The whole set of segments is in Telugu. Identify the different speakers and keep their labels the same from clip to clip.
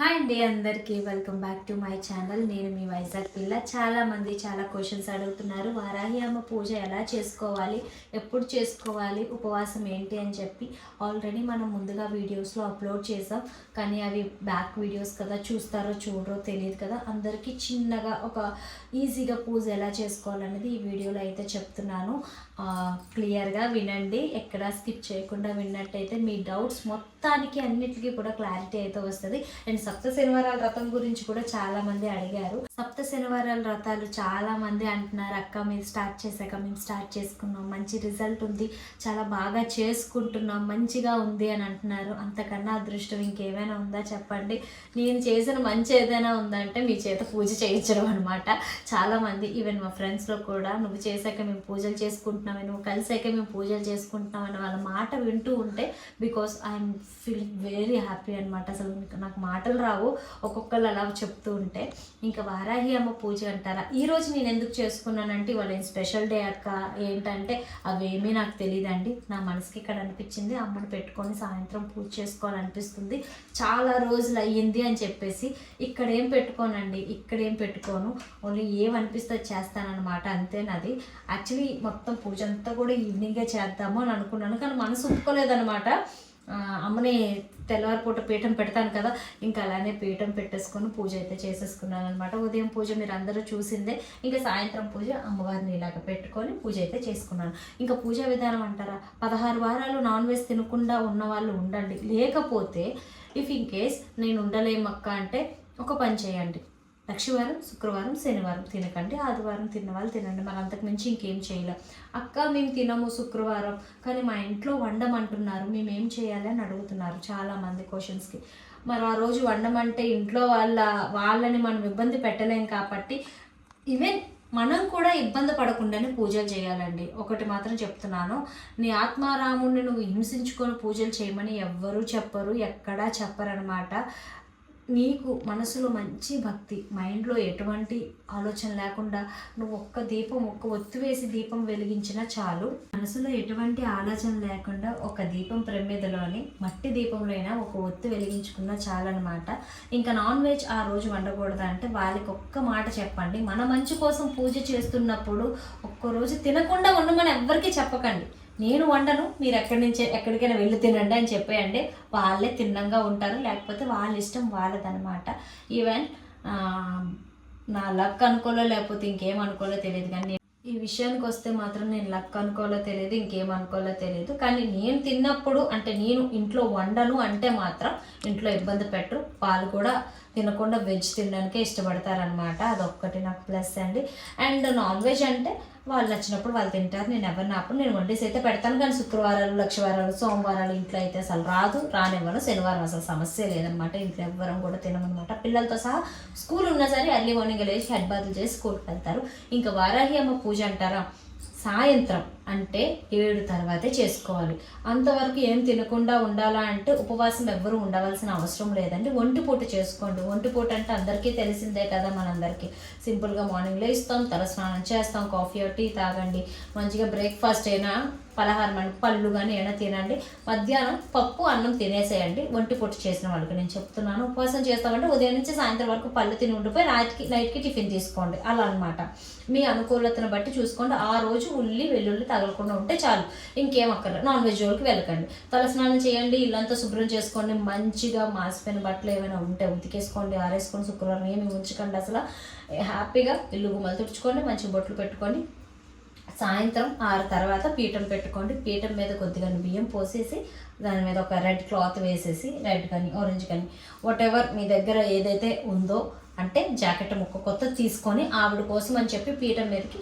Speaker 1: హాయ్ అండి అందరికీ welcome back to my channel. నేను మీ వైజాగ్ పిల్ల. చాలామంది చాలా క్వశ్చన్స్ అడుగుతున్నారు. వారాహి అమ్మ పూజ ఎలా చేసుకోవాలి? ఎప్పుడు చేసుకోవాలి? ఉపవాసం ఏంటి అని చెప్పి ఆల్రెడీ మనం ముందుగా వీడియోస్లో అప్లోడ్ చేసాం కానీ అవి బ్యాక్ వీడియోస్ కదా చూస్తారో చూడరో తెలియదు కదా. అందరికీ చిన్నగా ఒక ఈజీగా పూజ ఎలా చేసుకోవాలనేది ఈ వీడియోలో అయితే చెప్తున్నాను. క్లియర్గా వినండి. ఎక్కడ స్కిప్ చేయకుండా విన్నట్టయితే మీ డౌట్స్ మొత్తానికి అన్నిటికీ కూడా క్లారిటీ అయితే వస్తుంది. అండ్ సప్త శనివారాల వ్రతం గురించి కూడా చాలా మంది అడిగారు. సప్త శనివారాల వ్రతాలు చాలా మంది అంటున్నారు అక్క మీరు స్టార్ట్ చేశాక మేము స్టార్ట్ చేసుకున్నాం మంచి రిజల్ట్ ఉంది చాలా బాగా చేసుకుంటున్నాం మంచిగా ఉంది అని అంటున్నారు. అంతకన్నా అదృష్టం ఇంకేమైనా ఉందా చెప్పండి. నేను చేసిన మంచి ఏదైనా ఉందంటే మీ చేత పూజ చేయించడం అనమాట చాలా మంది ఈవెన్ మా ఫ్రెండ్స్లో కూడా నువ్వు చేశాక మేము పూజలు చేసుకుంటున్నామని నువ్వు కలిసాక మేము పూజలు చేసుకుంటున్నామని వాళ్ళ మాట వింటూ ఉంటే because I'm feeling very happy అనమాట అసలు నాకు మాటలు రావు ఒక్కొక్కరు అలా చెప్తూ ఉంటే ఇంకా వారాహి అమ్మ పూజ అంటారా? ఈరోజు నేను ఎందుకు చేసుకున్నానంటే వాళ్ళ స్పెషల్ డే అక్క ఏంటంటే అవేమీ నాకు తెలియదండి నా మనసుకి ఇక్కడ అనిపించింది అమ్మని పెట్టుకొని సాయంత్రం పూజ చేసుకోవాలనిపిస్తుంది. చాలా రోజులు అయ్యింది అని చెప్పేసి ఇక్కడ ఏం పెట్టుకోనండి ఇక్కడ ఏం పెట్టుకోను. ఓన్లీ ఏమనిపిస్తే అది చేస్తానన్నమాట అంతేనది యాక్చువల్లీ మొత్తం పూజ అంతా కూడా ఈవినింగే చేద్దాము అని అనుకున్నాను. కానీ మనసు ఒప్పుకోలేదనమాట అమ్మని తెల్లవారిపూట పీఠం పెడతాను కదా ఇంకా అలానే పీఠం పెట్టేసుకొని పూజ అయితే చేసేసుకున్నాను అనమాట ఉదయం పూజ మీరు అందరూ చూసిందే ఇంకా సాయంత్రం పూజ అమ్మవారిని ఇలాగ పెట్టుకొని పూజ అయితే చేసుకున్నాను. ఇంకా పూజా విధానం అంటారా? పదహారు వారాలు నాన్ వెజ్ తినకుండా ఉన్న వాళ్ళు ఉండండి. లేకపోతే ఇఫ్ ఇన్ కేస్ నేను ఉండలేమక్క అంటే ఒక పని చేయండి. లక్షవారం శుక్రవారం శనివారం తినకండి ఆదివారం తిన్న వాళ్ళు తినండి. మరి అంతకు మించి ఇంకేం చేయలేం? అక్క మేము తినము శుక్రవారం కానీ మా ఇంట్లో వండమంటున్నారు. మేము ఏం చేయాలి అని అడుగుతున్నారు చాలామంది క్వశ్చన్స్కి మరి ఆ రోజు వండమంటే ఇంట్లో వాళ్ళ వాళ్ళని మనం ఇబ్బంది పెట్టలేం కాబట్టి ఈవెన్ మనం కూడా ఇబ్బంది పడకుండానే పూజలు చేయాలండి. ఒకటి మాత్రం చెప్తున్నాను. నీ ఆత్మారాముడిని నువ్వు హింసించుకొని పూజలు చేయమని ఎవ్వరూ చెప్పరు ఎక్కడా చెప్పరనమాట నీకు మనసులో మంచి భక్తి మైండ్లో ఎటువంటి ఆలోచన లేకుండా నువ్వు ఒక్క దీపం ఒక్క ఒత్తు వేసి దీపం వెలిగించినా చాలు. మనసులో ఎటువంటి ఆలోచన లేకుండా ఒక దీపం ప్రమిదలోని మట్టి దీపంలో అయినా ఒక ఒత్తు వెలిగించుకున్నా చాలన్నమాట. ఇంకా నాన్ వెజ్ ఆ రోజు వండకూడదు అంటే వాళ్ళకి ఒక్క మాట చెప్పండి. మన మంచి కోసం పూజ చేస్తున్నప్పుడు ఒక్క రోజు తినకుండా ఉండమని ఎవ్వరికీ చెప్పకండి. నేను వండను మీరు ఎక్కడి నుంచి ఎక్కడికైనా వెళ్ళి తినండి అని చెప్పేయండి. వాళ్ళే తిన్నంగా ఉంటారు. లేకపోతే వాళ్ళ ఇష్టం వాళ్ళదనమాట ఈవెన్ నా లక్ అనుకోలో లేకపోతే ఇంకేం అనుకోలో తెలియదు. కానీ ఈ విషయానికి వస్తే మాత్రం నేను లక్ అనుకోలో తెలియదు ఇంకేం అనుకోలో తెలియదు. కానీ నేను తిన్నప్పుడు అంటే నేను ఇంట్లో వండను అంటే మాత్రం ఇంట్లో ఇబ్బంది పెట్టరు. వాళ్ళు కూడా తినకుండా వెజ్ తినడానికే ఇష్టపడతారనమాట అదొక్కటి నాకు ప్లస్ అండి. అండ్ నాన్ వెజ్ అంటే వాళ్ళు నచ్చినప్పుడు వాళ్ళు తింటారు. నేను ఎవరిని అప్పుడు నేను వండేసి అయితే పెడతాను కానీ శుక్రవారాలు లక్షవారాలు సోమవారాలు ఇంట్లో అయితే అసలు రాదు రానివ్వను. శనివారం అసలు సమస్య లేదనమాట ఇంట్లో ఎవ్వరం కూడా తినమనమాట పిల్లలతో సహా స్కూల్ ఉన్నా సరే అర్లీ మార్నింగ్ లేచి హెడ్ బాతులు చేసి స్కూల్కి వెళ్తారు. ఇంకా వారాహి అమ్మ పూజ అంటారా? సాయంత్రం అంటే ఏడు తర్వాతే చేసుకోవాలి. అంతవరకు ఏం తినకుండా ఉండాలా అంటే ఉపవాసం ఎవ్వరూ ఉండవలసిన అవసరం లేదండి. ఒంటి పూట చేసుకోండి. ఒంటి పూట అంటే అందరికీ తెలిసిందే కదా మనందరికీ. సింపుల్గా మార్నింగ్ లేస్తాం తల స్నానం చేస్తాం కాఫీ టీ తాగండి. మంచిగా బ్రేక్ఫాస్ట్ అయినా పలహారం అని పళ్ళు కానీ ఏమైనా తినండి. మధ్యాహ్నం పప్పు అన్నం తినేసేయండి. ఒంటి పొట్టు చేసిన వాళ్ళకి నేను చెప్తున్నాను. ఉపవాసం చేస్తామంటే ఉదయం నుంచి సాయంత్రం వరకు పళ్ళు తిని ఉండిపోయి నైట్కి నైట్కి టిఫిన్ తీసుకోండి. అలా అన్నమాట. మీ అనుకూలతను బట్టి చూసుకోండి. ఆ రోజు ఉల్లి వెల్లుల్లి తగలకుండా ఉంటే చాలు. ఇంకేం అక్కర్లేదు. నాన్ వెజ్ వాళ్ళకి వెళ్ళకండి. తలస్నానం చేయండి ఇల్లంతా శుభ్రం చేసుకోండి మంచిగా మాసిపోయిన బట్టలు ఏమైనా ఉంటే ఉతికేసుకోండి ఆరేసుకోండి శుక్రవారం ఏమి ఉంచకండి అసలు. హ్యాపీగా ఇల్లు గుమ్మలు తుడుచుకోండి మంచి బొట్లు పెట్టుకొని సాయంత్రం ఆరు తర్వాత పీఠం పెట్టుకోండి. పీఠం మీద కొద్దిగా బియ్యం పోసేసి దాని మీద ఒక రెడ్ క్లాత్ వేసేసి రెడ్ కానీ ఆరెంజ్ కానీ వాట్ ఎవర్ మీ దగ్గర ఏదైతే ఉందో అంటే జాకెట్ ముక్క కొత్త తీసుకొని ఆవిడ కోసం అని చెప్పి పీఠం మీదకి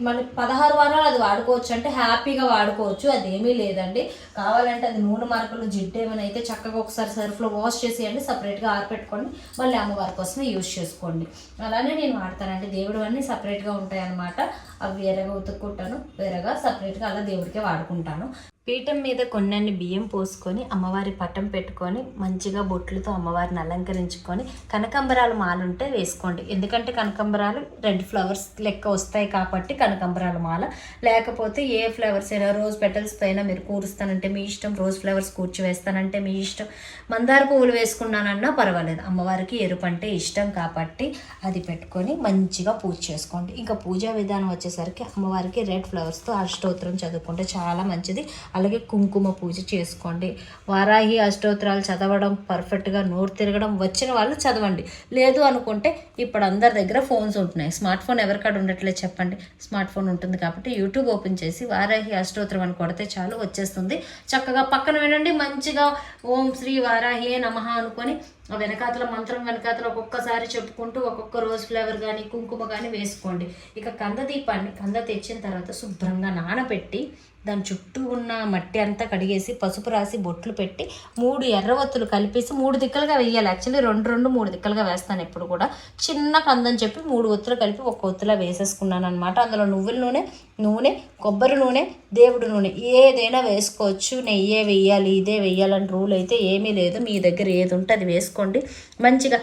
Speaker 1: మన పదహారు వారాలు అది వాడుకోవచ్చు. అంటే హ్యాపీగా వాడుకోవచ్చు. అదేమీ లేదండి. కావాలంటే అది నూనె మార్కులు జిడ్డు ఏమైనా అయితే చక్కగా ఒకసారి సర్ఫ్లో వాష్ చేసేయండి. సపరేట్గా ఆరపెట్టుకోండి మళ్ళీ అమ్మవారి కోసమే యూజ్ చేసుకోండి. అలానే నేను వాడతానండి. దేవుడు అన్నీ సపరేట్గా ఉంటాయన్నమాట. అవి వేరేగా ఉతుక్కుంటాను. వేరేగా సపరేట్గా అలా దేవుడికే వాడుకుంటాను. పీఠం మీద కొన్నన్ని బియ్యం పోసుకొని అమ్మవారి పటం పెట్టుకొని మంచిగా బొట్లతో అమ్మవారిని అలంకరించుకొని కనకంబరాలు మాలుంటే వేసుకోండి. ఎందుకంటే కనకంబరాలు రెడ్ ఫ్లవర్స్ లెక్క వస్తాయి కాబట్టి కనకంబరాలు మాల. లేకపోతే ఏ ఫ్లవర్స్ అయినా రోజ్ పెటల్స్ పైన మీరు కూరుస్తానంటే మీ ఇష్టం రోజ్ ఫ్లవర్స్ కూర్చి వేస్తానంటే మీ ఇష్టం. మందార పువ్వులు వేసుకున్నానన్నా పర్వాలేదు. అమ్మవారికి ఎరుపు అంటే ఇష్టం కాబట్టి అది పెట్టుకొని మంచిగా పూజ చేసుకోండి. ఇంకా పూజా విధానం వచ్చేసరికి అమ్మవారికి రెడ్ ఫ్లవర్స్తో అష్టోత్తరం చదువుకుంటే చాలా మంచిది. అలాగే కుంకుమ పూజ చేసుకోండి. వారాహి అష్టోత్తరాలు చదవడం పర్ఫెక్ట్గా నోరు తిరగడం వచ్చిన వాళ్ళు చదవండి. లేదు అనుకుంటే ఇప్పుడు అందరి దగ్గర ఫోన్స్ ఉంటున్నాయి. స్మార్ట్ ఫోన్ ఎవరికాడ ఉండట్లేదు చెప్పండి. స్మార్ట్ ఫోన్ ఉంటుంది కాబట్టి యూట్యూబ్ ఓపెన్ చేసి వారాహి అష్టోత్తరం అని కొడితే చాలు వచ్చేస్తుంది. చక్కగా పక్కన వినండి. మంచిగా ఓం శ్రీ వారాహి నమః అనుకొని వెనకాతల మంత్రం వెనకాతల ఒక్కొక్కసారి చెప్పుకుంటూ ఒక్కొక్క రోజ్ ఫ్లేవర్ కానీ కుంకుమ కానీ వేసుకోండి. ఇక కంద దీపాన్ని కంద తెచ్చిన తర్వాత శుభ్రంగా నానబెట్టి దాని చుట్టూ ఉన్న మట్టి అంతా కడిగేసి పసుపు రాసి బొట్లు పెట్టి మూడు ఎర్రవత్తులు కలిపేసి మూడు దిక్కలుగా వేయాలి. యాక్చువల్లీ రెండు రెండు మూడు దిక్కలుగా వేస్తాను ఎప్పుడు కూడా. చిన్న కందని చెప్పి మూడు ఒత్తులు కలిపి ఒక ఒత్తులా వేసేసుకున్నాను అనమాట అందులో నువ్వుల నూనె నూనె కొబ్బరి నూనె దేవుడి నూనె ఏదైనా వేసుకోవచ్చు. నెయ్యే వేయాలి ఇదే వేయాలని రూల్ అయితే ఏమీ లేదు. మీ దగ్గర ఏది ఉంటే అది చేసుకోండి. మంచిగా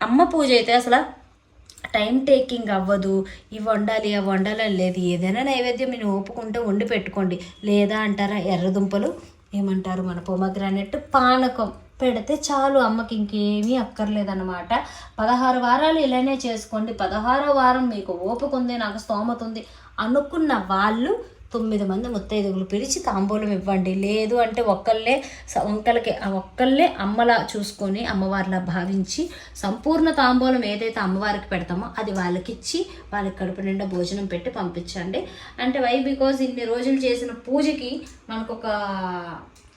Speaker 1: అమ్మ పూజ అయితే అసలు టైం టేకింగ్ అవ్వదు. ఇవి వండాలి అవి వండాలని లేదు. ఏదైనా నైవేద్యం నేను ఒప్పుకుంటే వండి పెట్టుకోండి. లేదా అంటారా ఎర్రదుంపలు? ఏమంటారు మన పొమగ్రానెట్? పానకం పెడితే చాలు అమ్మకి ఇంకేమీ అక్కర్లేదన్నమాట. పదహారు వారాలు ఇలానే చేసుకోండి. పదహారో వారం మీకు ఓపుకుంది నాకు స్తోమత ఉంది అనుకున్న వాళ్ళు తొమ్మిది మంది ముత్తైదుగులు పిలిచి తాంబూలం ఇవ్వండి. లేదు అంటే ఒక్కళ్ళే వంకలకి ఆ ఒక్కళ్ళే అమ్మలా చూసుకొని అమ్మవారిలా భావించి సంపూర్ణ తాంబూలం ఏదైతే అమ్మవారికి పెడతామో అది వాళ్ళకి ఇచ్చి వాళ్ళకి కడుపు నిండా భోజనం పెట్టి పంపించండి. అంటే వై? బికాజ్ ఇన్ని రోజులు చేసిన పూజకి మనకు ఒక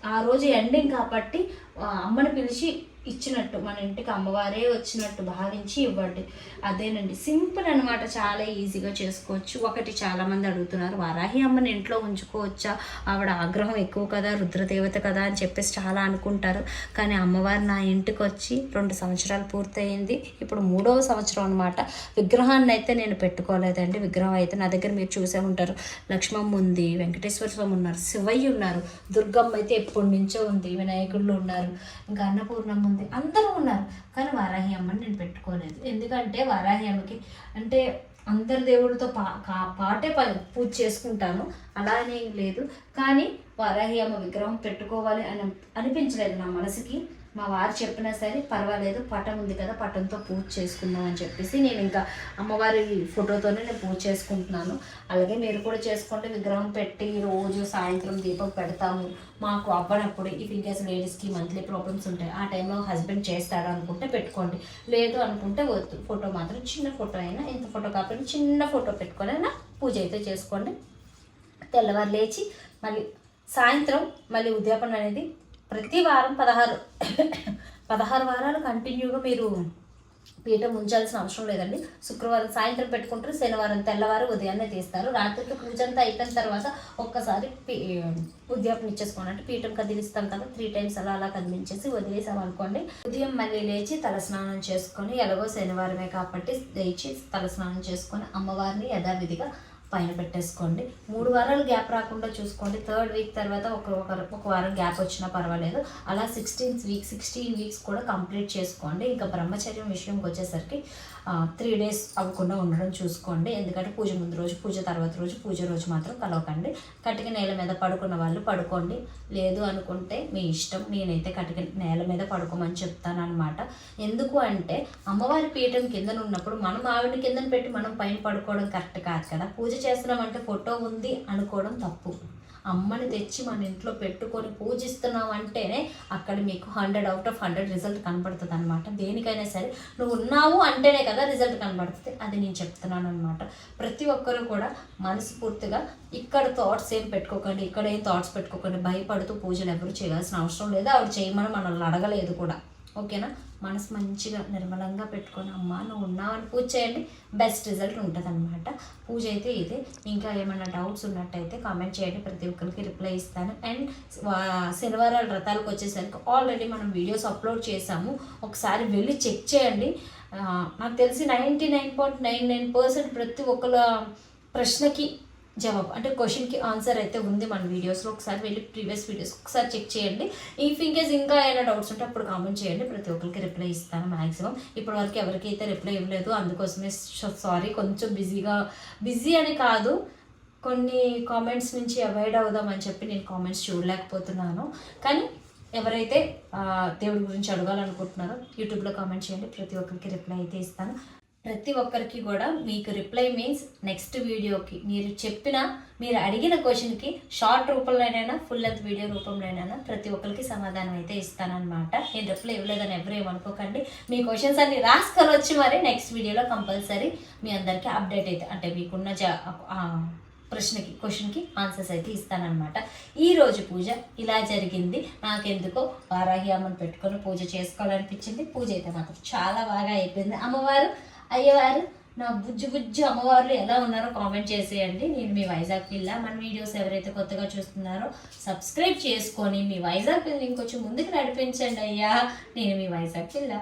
Speaker 1: ఆ రోజు ఎండింగ్ కాబట్టి అమ్మని పిలిచి ఇచ్చినట్టు మన ఇంటికి అమ్మవారే వచ్చినట్టు భావించి ఇవ్వండి. అదేనండి. సింపుల్ అనమాట చాలా ఈజీగా చేసుకోవచ్చు. ఒకటి చాలామంది అడుగుతున్నారు వారాహి అమ్మని ఇంట్లో ఉంచుకోవచ్చా? ఆవిడ ఆగ్రహం ఎక్కువ కదా రుద్రదేవత కదా? అని చెప్పేసి చాలా అనుకుంటారు. కానీ అమ్మవారు నా ఇంటికి వచ్చి రెండు సంవత్సరాలు పూర్తయింది. ఇప్పుడు మూడవ సంవత్సరం అనమాట విగ్రహాన్ని అయితే నేను పెట్టుకోలేదండి. విగ్రహం అయితే నా దగ్గర మీరు చూసే ఉంటారు. లక్ష్మమ్మ ఉంది వెంకటేశ్వర స్వామి ఉన్నారు శివయ్య ఉన్నారు దుర్గమ్మ అయితే ఎప్పటి నుంచో ఉంది వినాయకుళ్ళు ఉన్నారు. ఇంకా అన్నపూర్ణమ్మ ఉంది. అందరూ ఉన్నారు. కానీ వారాహి అమ్మని నేను పెట్టుకోలేదు. ఎందుకంటే వారాహి అమ్మకి అంటే అందరి దేవుడితో పా కా- పాటే ప- పూజ చేసుకుంటాను. అలానే లేదు. కానీ వారాహి అమ్మ విగ్రహం పెట్టుకోవాలి అని అనిపించలేదు నా మనసుకి. మా వారు చెప్పినా సరే పర్వాలేదు పటం ఉంది కదా పటంతో పూజ చేసుకుందాం అని చెప్పేసి నేను ఇంకా అమ్మవారి ఫోటోతోనే నేను పూజ చేసుకుంటున్నాను. అలాగే మీరు కూడా చేసుకోండి విగ్రహం పెట్టి రోజు సాయంత్రం దీపం పెడతాము. మాకు అవ్వనప్పుడు ఇఫ్ ఇంకేస్ లేడీస్కి మంత్లీ ప్రాబ్లమ్స్ ఉంటాయి ఆ టైంలో హస్బెండ్ చేస్తాడు అనుకుంటే పెట్టుకోండి. లేదు అనుకుంటే వద్దు. ఫోటో మాత్రం చిన్న ఫోటో అయినా ఇంత ఫోటో కాకపోయినా చిన్న ఫోటో పెట్టుకొని అయినా పూజ అయితే చేసుకోండి. తెల్లవారు లేచి మళ్ళీ సాయంత్రం మళ్ళీ ఉద్యాపన అనేది ప్రతి వారం పదహారు పదహారు వారాలు కంటిన్యూగా మీరు పీఠం ఉంచాల్సిన అవసరం లేదండి. శుక్రవారం సాయంత్రం పెట్టుకుంటారు శనివారం తెల్లవారు ఉదయాన్నే తీస్తారు. రాత్రికి పూజ అంతా అయిపోయిన తర్వాత ఒక్కసారి పీ- ఉద్యాపన ఇచ్చేసుకోండి. అంటే పీఠం కదిలిస్తాం కదా త్రీ టైమ్స్ అలా అలా కదిలించేసి వదిలేసాం అనుకోండి. ఉదయం మళ్ళీ లేచి తలస్నానం చేసుకొని ఎలాగో శనివారమే కాబట్టి లేచి తలస్నానం చేసుకొని అమ్మవారిని యథావిధిగా పైన పెట్టేసుకోండి. మూడు వారాలు గ్యాప్ రాకుండా చూసుకోండి. థర్డ్ వీక్ తర్వాత ఒక ఒక వారం గ్యాప్ వచ్చినా పర్వాలేదు. అలా సిక్స్టీన్ వీక్ సిక్స్టీన్ వీక్స్ కూడా కంప్లీట్ చేసుకోండి. ఇంకా బ్రహ్మచర్యం విషయంకి వచ్చేసరికి త్రీ డేస్ అవ్వకుండా ఉండడం చూసుకోండి. ఎందుకంటే పూజ ముందు రోజు పూజ తర్వాత రోజు పూజ రోజు మాత్రం కలవకండి. కటిక నేల మీద పడుకున్న వాళ్ళు పడుకోండి. లేదు అనుకుంటే మీ ఇష్టం నేనైతే కటిక నేల మీద పడుకోమని చెప్తాను అనమాట ఎందుకు అంటే అమ్మవారి పీఠం కింద ఉన్నప్పుడు మనం ఆవిడ కిందన పెట్టి మనం పైన పడుకోవడం కరెక్ట్ కాదు కదా. పూజ చేస్తున్నామంటే ఫోటో ఉంది అనుకోవడం తప్పు. అమ్మని తెచ్చి మన ఇంట్లో పెట్టుకొని పూజిస్తున్నాం అంటేనే అక్కడ మీకు hundred out of hundred result కనపడుతుంది అనమాట దేనికైనా సరే నువ్వు ఉన్నావు అంటేనే కదా రిజల్ట్ కనబడుతుంది. అది నేను చెప్తున్నాను అనమాట ప్రతి ఒక్కరూ కూడా మనస్ఫూర్తిగా ఇక్కడ థాట్స్ ఏం పెట్టుకోకండి ఇక్కడ ఏం థాట్స్ పెట్టుకోకండి. భయపడుతూ పూజలు ఎవరు చేయాల్సిన అవసరం లేదు. ఆవిడ చేయమని మనల్ని అడగలేదు కూడా. ఓకేనా? మనసు మంచిగా నిర్మలంగా పెట్టుకొని అమ్మ నువ్వు ఉన్నావని పూజ చేయండి. బెస్ట్ రిజల్ట్ ఉంటుంది అనమాట పూజ అయితే ఇదే. ఇంకా ఏమైనా డౌట్స్ ఉన్నట్టయితే కామెంట్ చేయండి. ప్రతి ఒక్కరికి రిప్లై ఇస్తాను. అండ్ శనివారాల వ్రతాలకు వచ్చేసరికి ఆల్రెడీ మనం వీడియోస్ అప్లోడ్ చేసాము. ఒకసారి వెళ్ళి చెక్ చేయండి. నాకు తెలిసి ninety nine point nine nine percent ప్రతి ఒక్కల ప్రశ్నకి జవాబు. అంటే క్వశ్చన్కి ఆన్సర్ అయితే ఉంది మన వీడియోస్లో ఒకసారి వెళ్ళి ప్రీవియస్ వీడియోస్ ఒకసారి చెక్ చేయండి. ఇఫ్ ఇన్ కేస్ ఇంకా ఏమైనా డౌట్స్ ఉంటే అప్పుడు కామెంట్ చేయండి. ప్రతి ఒక్కరికి రిప్లై ఇస్తాను మ్యాక్సిమం ఇప్పటి వరకు ఎవరికైతే రిప్లై ఇవ్వలేదు అందుకోసమే సారీ కొంచెం బిజీగా బిజీ అని కాదు. కొన్ని కామెంట్స్ నుంచి అవాయిడ్ అవుదామని చెప్పి నేను కామెంట్స్ చూడలేకపోతున్నాను. కానీ ఎవరైతే దేవుడి గురించి అడగాలనుకుంటున్నారో యూట్యూబ్లో కామెంట్ చేయండి. ప్రతి ఒక్కరికి రిప్లై అయితే ఇస్తాను. ప్రతి ఒక్కరికి కూడా మీకు రిప్లై మీన్స్ నెక్స్ట్ వీడియోకి మీరు చెప్పిన మీరు అడిగిన క్వశ్చన్కి షార్ట్ రూపంలోనైనా ఫుల్ లెంత్ వీడియో రూపంలోనైనా ప్రతి ఒక్కరికి సమాధానం అయితే ఇస్తానన్నమాట. నేను రిప్లై ఇవ్వలేదని ఎవరు అనుకోకండి. మీ క్వశ్చన్స్ అన్ని రాసుకొని వచ్చి మరి నెక్స్ట్ వీడియోలో కంపల్సరీ మీ అందరికీ అప్డేట్ అయితే అంటే మీకున్న జా ప్రశ్నకి క్వశ్చన్కి ఆన్సర్స్ అయితే ఇస్తానమాట ఈరోజు పూజ ఇలా జరిగింది. నాకెందుకో వారాహి అమ్మను పెట్టుకొని పూజ చేసుకోవాలనిపించింది. పూజ అయితే మాకు చాలా బాగా అయిపోయింది. అమ్మవారు అయ్యవారు నా బుజ్జు బుజ్జు అమ్మవార్లు ఎలా ఉన్నారో కామెంట్ చేసేయండి. నేను మీ వైజాగ్ పిల్ల. మన వీడియోస్ ఎవరైతే కొత్తగా చూస్తున్నారో సబ్స్క్రైబ్ చేసుకొని మీ వైజాగ్ పిల్లని ఇంకొంచెం ముందుకు నడిపించండి అయ్యా. నేను మీ వైజాగ్ పిల్ల.